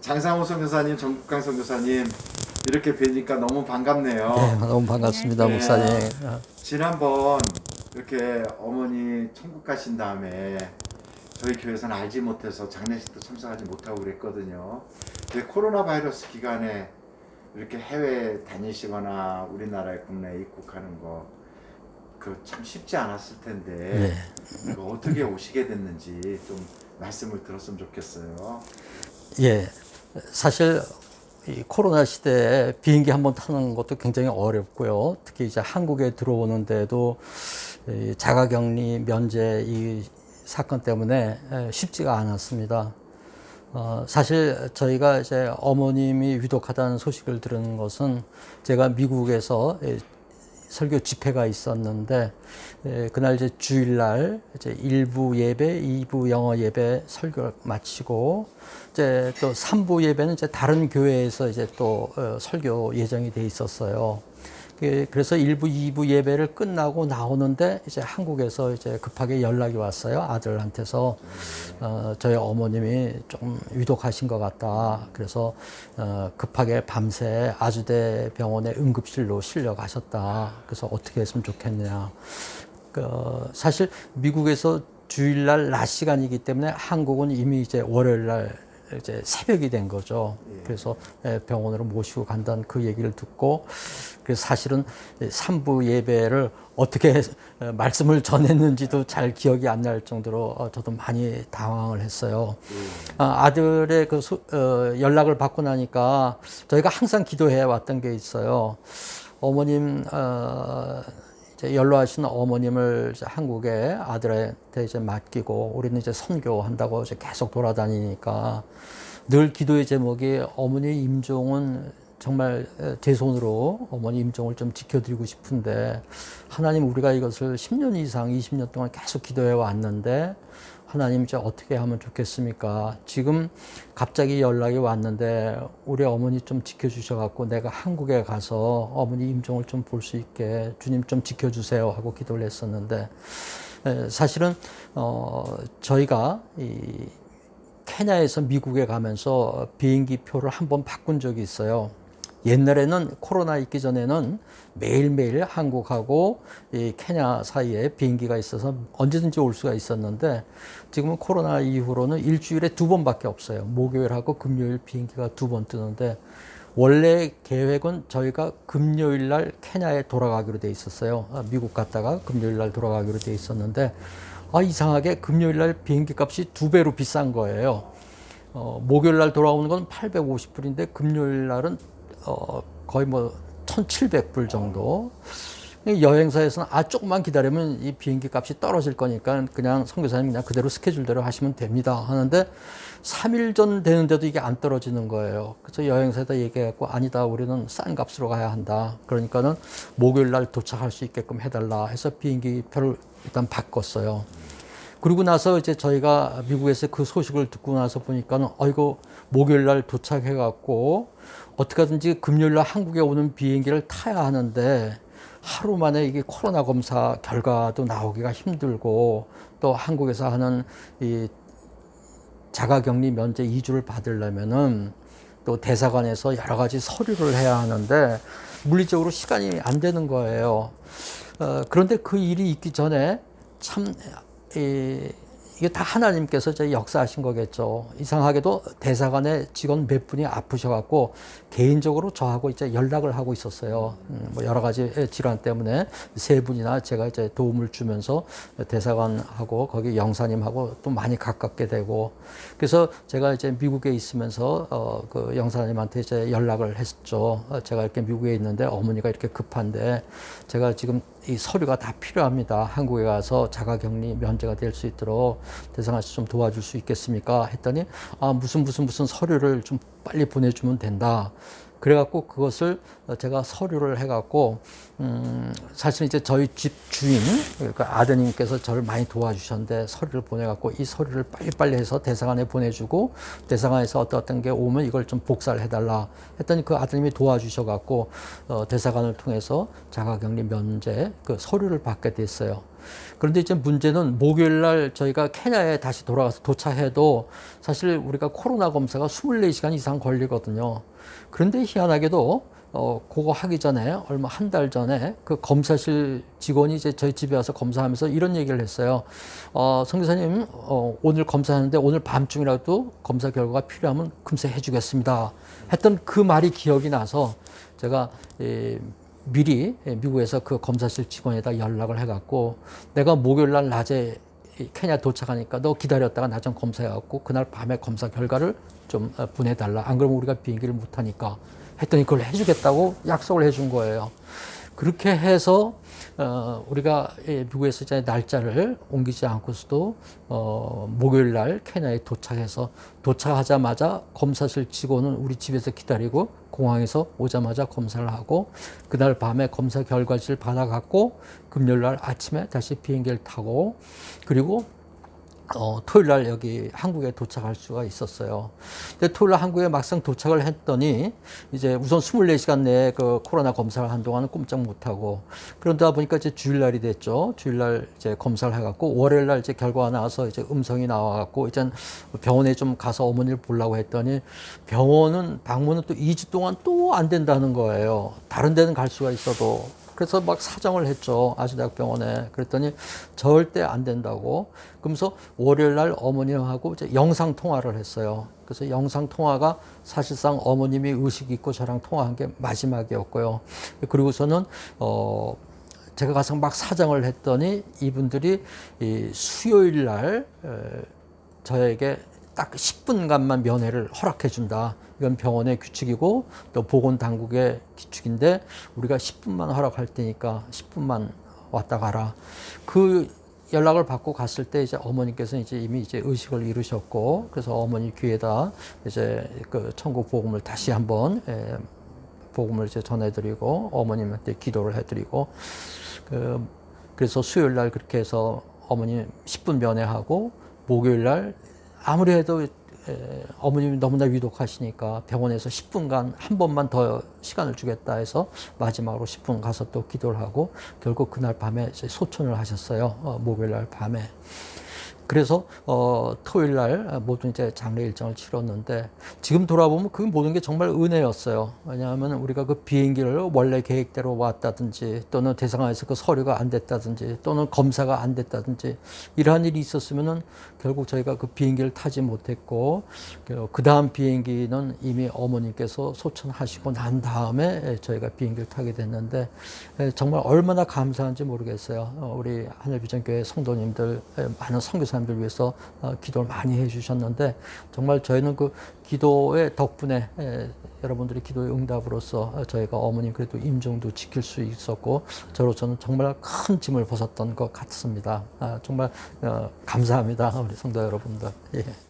장상호 선교사님, 정국강 선교사님 이렇게 뵈니까 너무 반갑네요. 네, 너무 반갑습니다, 네. 목사님. 어, 지난번 이렇게 어머니 천국 가신 다음에 저희 교회에서는 알지 못해서 장례식도 참석하지 못하고 그랬거든요. 근데 코로나 바이러스 기간에 이렇게 해외 다니시거나 우리나라에 국내에 입국하는 거 그 참 쉽지 않았을 텐데 네. 그 어떻게 오시게 됐는지 좀 말씀을 들었으면 좋겠어요. 예, 사실 이 코로나 시대에 비행기 한 번 타는 것도 굉장히 어렵고요. 특히 이제 한국에 들어오는데도 이 자가격리 면제 이 사건 때문에 에, 쉽지가 않았습니다. 어, 사실 저희가 이제 어머님이 위독하다는 소식을 들은 것은 제가 미국에서 에, 설교 집회가 있었는데 에, 그날 이제 주일날 이제 일부 예배, 이부 영어 예배 설교를 마치고 이제 또 삼부 예배는 이제 다른 교회에서 이제 또 어, 설교 예정이 돼 있었어요. 그- 그래서 일부, 이부 예배를 끝나고 나오는데 이제 한국에서 이제 급하게 연락이 왔어요. 아들한테서 어, 저희 어머님이 좀 위독하신 것 같다. 그래서 어, 급하게 밤새 아주대 병원의 응급실로 실려 가셨다. 그래서 어떻게 했으면 좋겠냐. 그, 사실 미국에서 주일날 낮 시간이기 때문에 한국은 이미 이제 월요일 날 이제 새벽이 된 거죠. 그래서 예, 병원으로 모시고 간다는 그 얘기를 듣고 그래서 사실은 삼부 예배를 어떻게 어, 말씀을 전했는지도 잘 기억이 안 날 정도로 어, 저도 많이 당황을 했어요. 아, 아들의 그 소- 어, 연락을 받고 나니까 저희가 항상 기도해 왔던 게 있어요. 어머님 어, 연로하신 어머님을 한국에 아들한테 이제 맡기고 우리는 이제 선교한다고 이제 계속 돌아다니니까 늘 기도의 제목이 어머니 임종은 정말 제 손으로 어머니 임종을 좀 지켜드리고 싶은데 하나님 우리가 이것을 10년 이상 20년 동안 계속 기도해 왔는데 하나님 이제 어떻게 하면 좋겠습니까? 지금 갑자기 연락이 왔는데 우리 어머니 좀 지켜주셔갖고 내가 한국에 가서 어머니 임종을 좀 볼 수 있게 주님 좀 지켜주세요 하고 기도를 했었는데 에, 사실은 어, 저희가 이 케냐에서 미국에 가면서 비행기 표를 한 번 바꾼 적이 있어요. 옛날에는 코로나 있기 전에는 매일매일 한국하고 이 케냐 사이에 비행기가 있어서 언제든지 올 수가 있었는데 지금은 코로나 이후로는 일주일에 두 번밖에 없어요. 목요일하고 금요일 비행기가 두 번 뜨는데 원래 계획은 저희가 금요일 날 케냐에 돌아가기로 돼 있었어요. 아, 미국 갔다가 금요일 날 돌아가기로 돼 있었는데 아 이상하게 금요일 날 비행기 값이 두 배로 비싼 거예요. 어, 목요일 날 돌아오는 건 850불인데 금요일 날은 어, 거의 뭐 1,700불 정도. 이 여행사에서는 아 조금만 기다리면 이 비행기 값이 떨어질 거니까 그냥 선교사님 그냥 그대로 스케줄대로 하시면 됩니다 하는데 3일 전 되는데도 이게 안 떨어지는 거예요. 그래서 여행사에다 얘기해갖고 아니다 우리는 싼 값으로 가야 한다. 그러니까는 목요일 날 도착할 수 있게끔 해달라 해서 비행기 표를 일단 바꿨어요. 그리고 나서 이제 저희가 미국에서 그 소식을 듣고 나서 보니까는 어이고 목요일 날 도착해 갖고 어떻게 하든지 금요일 날 한국에 오는 비행기를 타야 하는데 하루 만에 이게 코로나 검사 결과도 나오기가 힘들고 또 한국에서 하는 이 자가격리 면제 2주를 받으려면은 또 대사관에서 여러 가지 서류를 해야 하는데 물리적으로 시간이 안 되는 거예요. 어, 그런데 그 일이 있기 전에 참 이, 이게 다 하나님께서 이제 역사하신 거겠죠. 이상하게도 대사관의 직원 몇 분이 아프셔갖고 개인적으로 저하고 이제 연락을 하고 있었어요. 음, 뭐 여러 가지 질환 때문에 세 분이나 제가 이제 도움을 주면서 대사관하고 거기 영사님하고 또 많이 가깝게 되고 그래서 제가 이제 미국에 있으면서 어, 그 영사님한테 이제 연락을 했죠. 어, 제가 이렇게 미국에 있는데 어머니가 이렇게 급한데 제가 지금 이 서류가 다 필요합니다. 한국에 가서 자가격리 면제가 될 수 있도록 대상아 씨 좀 도와줄 수 있겠습니까? 했더니 아 무슨 무슨 무슨 서류를 좀 빨리 보내주면 된다. 그래갖고 그것을 제가 서류를 해갖고 음 사실 이제 저희 집 주인 그러니까 아드님께서 저를 많이 도와주셨는데 서류를 보내갖고 이 서류를 빨리빨리 해서 대사관에 보내주고 대사관에서 어떤 어떤 게 오면 이걸 좀 복사를 해달라 했더니 그 아드님이 도와주셔갖고 어, 대사관을 통해서 자가격리 면제 그 서류를 받게 됐어요. 그런데 이제 문제는 목요일 날 저희가 케냐에 다시 돌아가서 도착해도 사실 우리가 코로나 검사가 24시간 이상 걸리거든요. 그런데 희한하게도 어, 그거 하기 전에 얼마 한 달 전에 그 검사실 직원이 이제 저희 집에 와서 검사하면서 이런 얘기를 했어요. 어, 성교사님, 어, 오늘 검사하는데 오늘 밤중이라도 검사 결과가 필요하면 금세 해주겠습니다. 했던 그 말이 기억이 나서 제가 이, 미리 미국에서 그 검사실 직원에다 연락을 해갖고 내가 목요일 날 낮에 이 케냐 도착하니까 너 기다렸다가 나 좀 검사해갖고 그날 밤에 검사 결과를 좀 어, 보내달라. 안 그러면 우리가 비행기를 못하니까 했더니 그걸 해주겠다고 약속을 해준 거예요. 그렇게 해서 어, 우리가 이 미국에서 이제 날짜를 옮기지 않고서도 어, 목요일 날 케냐에 도착해서 도착하자마자 검사실 직원은 우리 집에서 기다리고 공항에서 오자마자 검사를 하고 그날 밤에 검사 결과지를 받아갖고 금요일 날 아침에 다시 비행기를 타고 그리고 어, 토요일 날 여기 한국에 도착할 수가 있었어요. 근데 토요일 날 한국에 막상 도착을 했더니 이제 우선 24시간 내에 그 코로나 검사를 한동안은 꼼짝 못 하고 그러다 보니까 이제 주일 날이 됐죠. 주일 날 이제 검사를 해 갖고 월요일 날 이제 결과가 나와서 이제 음성이 나와 갖고 이제 병원에 좀 가서 어머니를 보려고 했더니 병원은 방문은 또 2주 동안 또 안 된다는 거예요. 다른 데는 갈 수가 있어도. 그래서 막 사정을 했죠. 아주대학병원에. 그랬더니 절대 안 된다고. 그러면서 월요일 날 어머님하고 이제 영상 통화를 했어요. 그래서 영상 통화가 사실상 어머님이 의식 있고 저랑 통화한 게 마지막이었고요. 그리고서는 어 제가 가서 막 사정을 했더니 이분들이 이 수요일 날 에, 저에게 딱 10분간만 면회를 허락해 준다. 이건 병원의 규칙이고 또 보건 당국의 규칙인데 우리가 10분만 허락할 테니까 10분만 왔다 가라. 그 연락을 받고 갔을 때 이제 어머니께서 이제 이미 이제 의식을 잃으셨고 그래서 어머니 귀에다 이제 그 천국 복음을 다시 한번 에, 복음을 이제 전해드리고 어머님한테 기도를 해드리고 그 그래서 수요일 날 그렇게 해서 어머니 10분 면회하고 목요일 날 아무리 해도 에, 어머님이 너무나 위독하시니까 병원에서 10분간 한 번만 더 시간을 주겠다 해서 마지막으로 10분 가서 또 기도를 하고 결국 그날 밤에 소천을 하셨어요. 어, 목요일 날 밤에. 그래서 어, 토요일 날 모든 이제 장례 일정을 치렀는데 지금 돌아보면 그 모든 게 정말 은혜였어요. 왜냐하면 우리가 그 비행기를 원래 계획대로 왔다든지 또는 대상하에서 그 서류가 안 됐다든지 또는 검사가 안 됐다든지 이러한 일이 있었으면은 결국 저희가 그 비행기를 타지 못했고 그 다음 비행기는 이미 어머님께서 소천하시고 난 다음에 저희가 비행기를 타게 됐는데 에, 정말 얼마나 감사한지 모르겠어요. 어, 우리 하늘비전교회 성도님들 에, 많은 선교사 님들 위해서 어, 기도를 많이 해주셨는데 정말 저희는 그 기도의 덕분에 에, 여러분들의 기도의 응답으로서 어, 저희가 어머님 그래도 임종도 지킬 수 있었고 저로서는 정말 큰 짐을 벗었던 것 같습니다. 아, 정말 어, 감사합니다, 우리 성도 여러분들. 예.